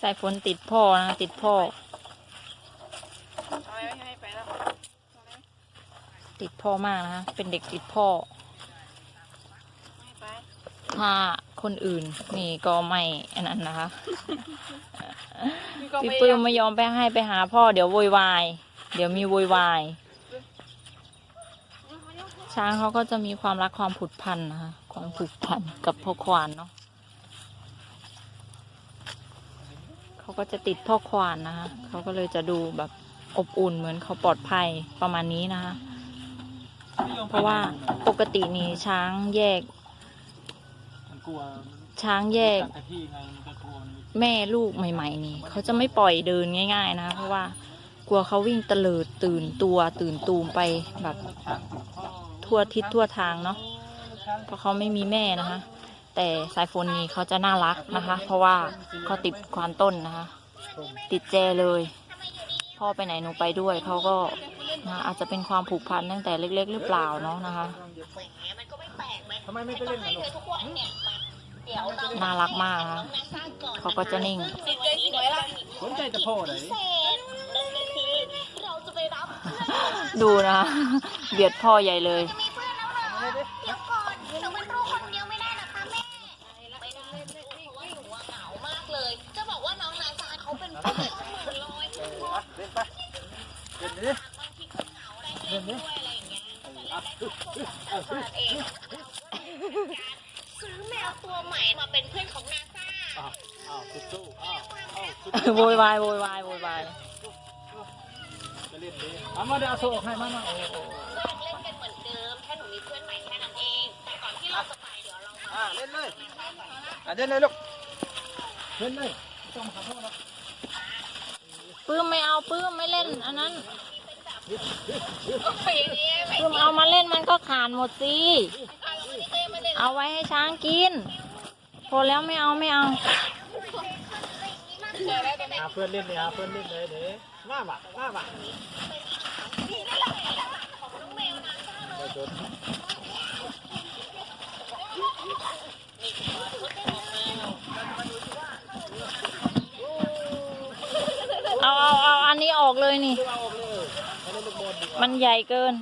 สายฝนติดพ่อนะติดพ่อเอาไว้ให้ไปแล้วติดพ่อมากนะคะเป็นเด็กติดพ่อให้ไปถ้าคนอื่นนี่ก็ไม่อันนั้นนะคะพี่ก็พี่ไม่ปื้มไม่ยอมไปให้ไปหาพ่อเดี๋ยวโวยวาย เดี๋ยวมีโวยวาย ช้างเขาก็จะมีความรักความผูกพันนะคะความผูกพันกับพ่อควานเนาะ เขาก็จะติดพ่อควานนะคะเขาก็เลยจะดูแบบอบอุ่นเหมือนเขาปลอดภัยประมาณนี้นะคะ เพราะว่าปกตินี่ช้างแยก มันกลัวช้างแยก แต่ที่ไงมันก็กลัวมันแม่ลูกใหม่ๆนี่เขาจะไม่ปล่อยเดินง่าย ๆ นะเพราะว่ากลัวเขาวิ่งเตลิดตื่นตัวตื่นตูมไปแบบทั่วทิศทั่วทางเนาะเพราะเขาไม่มีแม่นะคะ แต่สายฝนนี่เขาจะน่ารักนะคะ เพราะว่าเขาติดควานต้นนะคะ ติดแจเลย พ่อไปไหนหนูไปด้วยเขาก็นะอาจจะเป็นความผูกพันตั้งแต่เล็ก ๆ หรือเปล่าเนาะนะคะทำไมไม่ไปเล่นกับลูกน่ารักมากนะคะเขาก็จะนิ่งสนใจจะพ่อไหนดูนะ เบียดพ่อใหญ่เลย เขาเป็นเพื่อนเขาเหมือนลอยเล่นไปเล่นดิเล่นดิซื้อแมวตัวใหม่มาเป็นเพื่อนของนาซาอ้าวอ้าวสู้ๆอ้าวอ้าวสู้โวยวายโวยวายโวยวายจะเล่นดิเอามาเดี๋ยวเอาโซ่ออกให้มามาโอ้โหเล่นกันเหมือนเดิมแค่หนูมีเพื่อนใหม่แค่นั้นเองแต่ก่อนที่เราจะไปเดี๋ยวเรามาอ่าเล่นเลยอะเล่นเลยลูกเล่นเลยไม่ต้องขอโทษหรอก ปื้มไม่เอาปื้มไม่เล่น อันนั้นไปอย่างนี้ไปปื้มเอามาเล่นมันก็ขาดหมดสิเอาไว้ให้ช้างกินพอแล้วไม่เอาไม่เอาหาเพื่อนเล่นเลยหาเพื่อนเล่นเลยเด้มาบ่ะมาบ่ะไม่จน เอาเอาเอาอันนี้ออกเลยนี่ เอาออกเลยเอาเล่นลูกบ อลดีกว่ามันใหญ่เกิน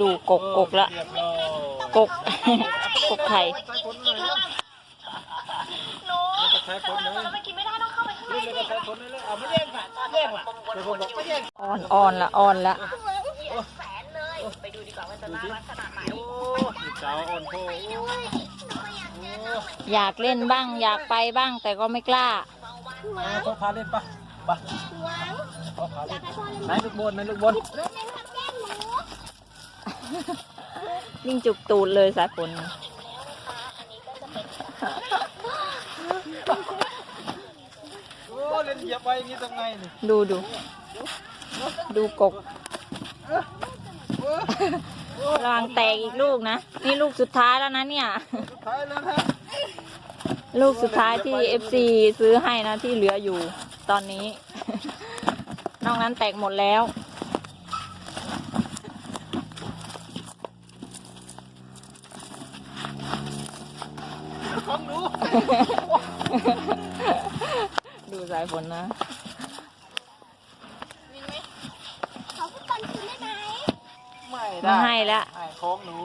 ดูกกกกละเรียบร้อยกก กกไข่ใช้ผลเลยนะหนูใช้ผลเลยเราไปกินไม่ได้ต้องเข้าไปข้างในเล่นเลยก็ใช้ผลเลยเอาไม่แย่งค่ะแย่งล่ะแต่ผมบอกไม่แย่งอ่อนอ่อนละอ่อนละแสนเลยไปดูดีกว่าว่าจะน่ารักขนาดไหนโอ้ยสาวอ่อนโพโอ้ยอยากเล่นบ้าง อยากไปบ้างแต่ก็ไม่กล้าเอาพ่อพาเล่นปะปะพ่อพาเล่น ไหนลูกบอลไหนลูกบอลวิ่งจุกตูดเลยสายฝนโอ้เล่นเหยียบไปอย่างนี้ทำไงนี่ดูดู ดูกกระวังแตกอีกลูกนะ นี่ลูกสุดท้ายแล้วนะเนี่ย สุดท้ายแล้วนะลูกสุดท้ายที่ FC ซื้อให้นะที่เหลืออยู่ตอนนี้ นอกนั้นแตกหมดแล้วของหนูดูสายฝนนะเขาฟุตบอลคืนได้ไหมไม่มาได้ให้แล้ว ไอ้ของหนู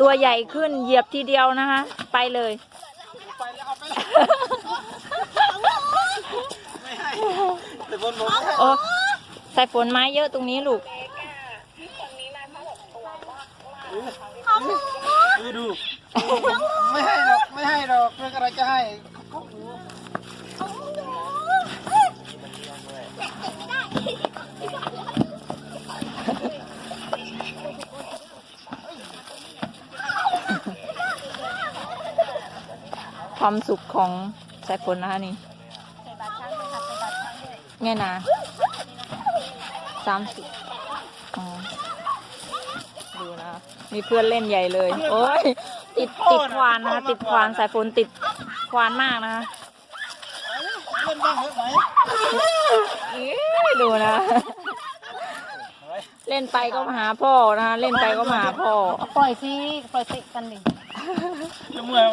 ตัวใหญ่ขึ้นเหยียบทีเดียวนะคะ ไปเลย ไปแล้วเอาไปแล้วไม่ให้แต่บนบอกไม่ให้โอ้สายฝนไม้เยอะตรงนี้ลูกดูดูไม่ให้หรอกไม่ให้หรอกเรื่องอะไรจะให้ของหนูความสุขของสายฝนนะคะนี่ไงนะสามสิบดูนะ มีเพื่อนเล่นใหญ่เลย โอ้ยติดติดควานนะ ติดควานสายฝนติดควานมากนะเล่นบ้างไหมดูนะ เล่นไปก็หาพ่อนะเล่นไปก็หาพ่อ ปล่อยสิปล่อยสิกันดิจะเมื่อย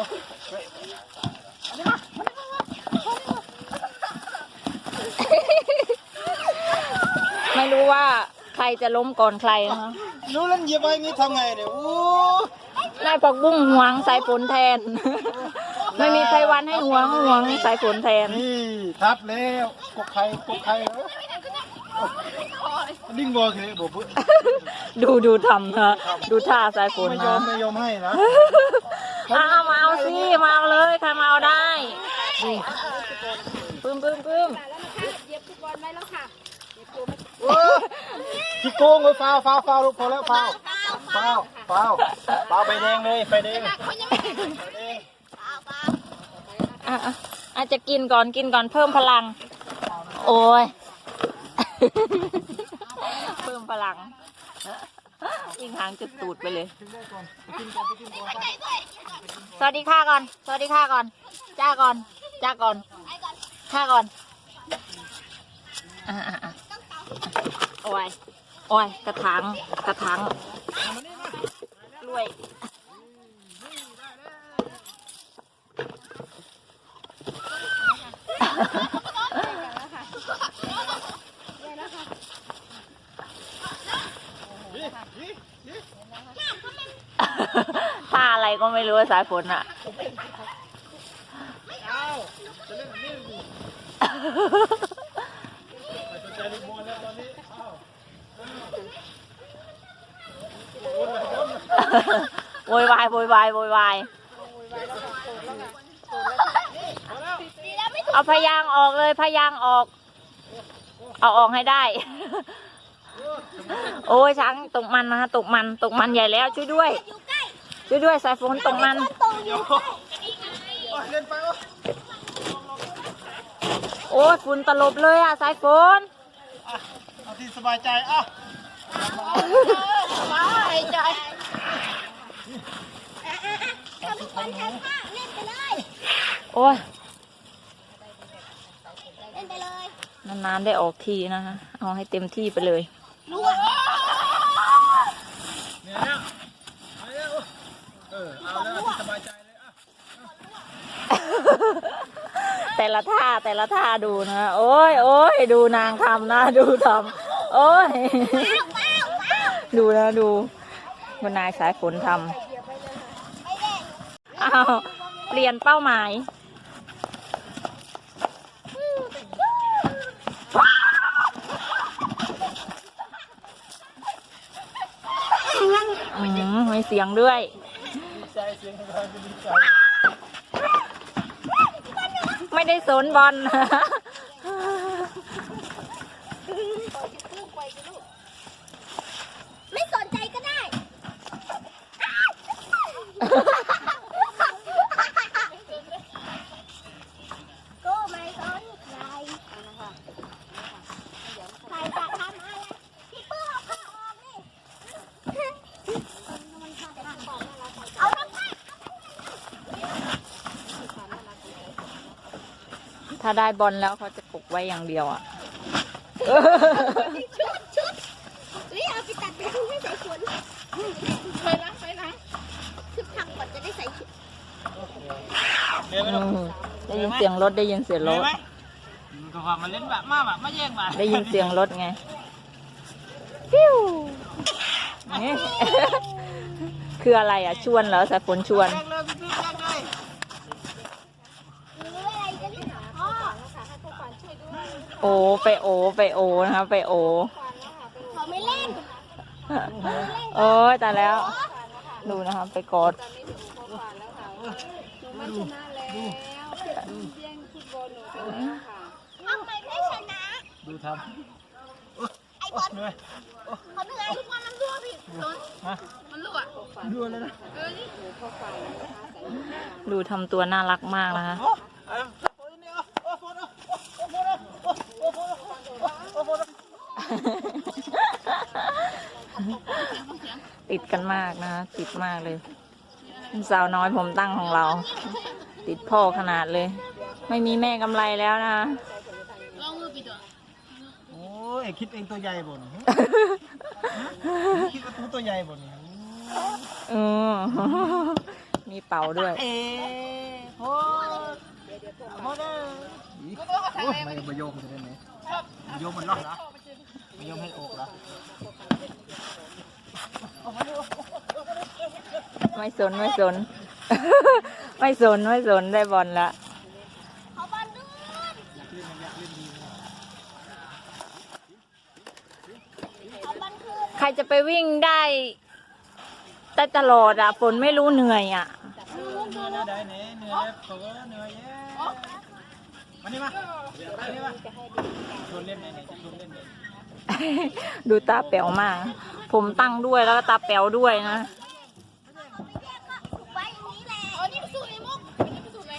ใครจะล้มก่อนใครนะคะรู้แล้วเหยียบไปงี้ทำไงเนี่ยโอ้นายปักบุ้งหวงสายฝนแทน ไม่มีใครวันให้หวงหวงสายฝนแทนนี่ทับแล้วกกไข่กกไข่เหรอดิ้งบอกเลยบอกเพื่อดูดูทำนะดูท่าสายฝนไม่ยอนะมไม่ยอมให้นะเอาเอามาเอาสิมาเอาเลยใครมาเอาได้ปึ้มปึ้มปึ้มโอ้ พี่โกงเลยฟาวฟาวฟาวลูกพอแล้วฟาวฟาวฟาวฟาวไฟแดงเลยไฟแดงไฟแดงอะอะอาจจะกินก่อนกินก่อนเพิ่มพลัง โอ้ย เพิ่มพลังวิ่งหางจุดตูดไปเลย สวัสดีค่ะก่อน สวัสดีค่ะก่อน จ้าก่อน จ้าก่อนข้าก่อน อะอะอะโอ้ย โอ้ยกระถางกระถางกล้วยท่าอะไรก็ไม่รู้สายฝนอะ โวยวายโวยวายโวยวายเอาพยางค์ออกเลยพยางค์ออก เอาออกให้ได้ โอ้ยช้างตกมันนะตกมันตกมันใหญ่แล้วช่วยด้วย ช่วยด้วยสายฝนตกมันโอ้ยฝุ่นตลบเลยอะสายฝนเอาที่สบายใจอะ โอ้ยเล่นไปเลยนานๆได้ออกทีนะคะเอาให้เต็มที่ไปเลยรู้ว่าเนี่ยนี่นะเออเอาแล้วสบายใจเลยอะแต่ละท่าแต่ละท่าดูนะ โอ้ยโอ้ยดูนางทำนะ ดูทำโอ้ย ดูนะดูคุณนายสายฝนทำอ้าวเปลี่ยนเป้าหมายอืมมีเสียงด้วยไรก็ดีใจไม่ได้สนบอล ไม่สนใจก็ได้ ก็ไม่สนใจใครจะทำอะไรพี่เปื้อนเอาผ้าออกนี่เอาทั้งผ้า ถ้าได้บอลแล้วเขาจะปลุกไว้อย่างเดียวอะ ชุดชุดเฮ้ยเอาไปตัดไปให้ใส่ขนไปนะไปนะชุดทำก่อนจะได้ใส่ชุดเดี๋ยวไม่ต้องได้ยินเสียงรถได้ยินเสียงรถมันก็ว่ามันเล่นแบบมากแบบไมาแย่งมาได้ยินเสียงรถไงฟิวนี่ คืออะไรอะ ชวนเหรอสายฝนชวน แย่งเลยพี่แย่งเลย หรืออะไรกันนี่พ่อ โอไปโอไปโอนะคะไปโอเขาไม่เล่นโอ้ยแต่แล้ว ดูนะคะไปกอดทำไมไม่ชนะดูทำโอ้ไอ้บโอ้อลเหนื่อยเขาเหนื่อยทุกวันมันรั่วพี่โดนฮะมันรั่วดูแล้วนะดูทำตัวน่ารักมากนะคะโอ้เอ้ยโอ้ยนี่อะโอ้โหโอ้โหโอ้โหโอ้โหโอ้โห ติดกันมากนะคะติดมากเลยสาวน้อยผมตั้งของเรา ติดพ่อขนาดเลย ไม่มีแม่กำไรแล้วนะลองมือปิดตัวโอ้ยคิดเองตัวใหญ่บ่นคิดว่าตัวตัวใหญ่บ่นเออมีเป่าด้วยเอ๊ะโอ้โหเด้อโอ้ยไม่มาโยมจะได้ไหมโยมมันรอดนะ ไม่ยอมให้อกเหรอไม่สนไม่สน ไม่สนไม่สนได้บอลละขอบอลด้วยขอบอลคืนใครจะไปวิ่งได้ได้ตลอดอะฝนไม่รู้เหนื่อยอะเหนื่อยนะได้เน่เหนื่อยแล้วเผลอเหนื่อยแย่มานี่มามานี่มาชวนเล่นไหนไหนชวนเล่นไหน ดูตาแป๋วมาก ผมตั้งด้วยแล้วก็ตาแป๋วด้วยนะไว้อย่างนี้แหละอ๋อนี่สูตรไอ้มุกนี่สูตรไหน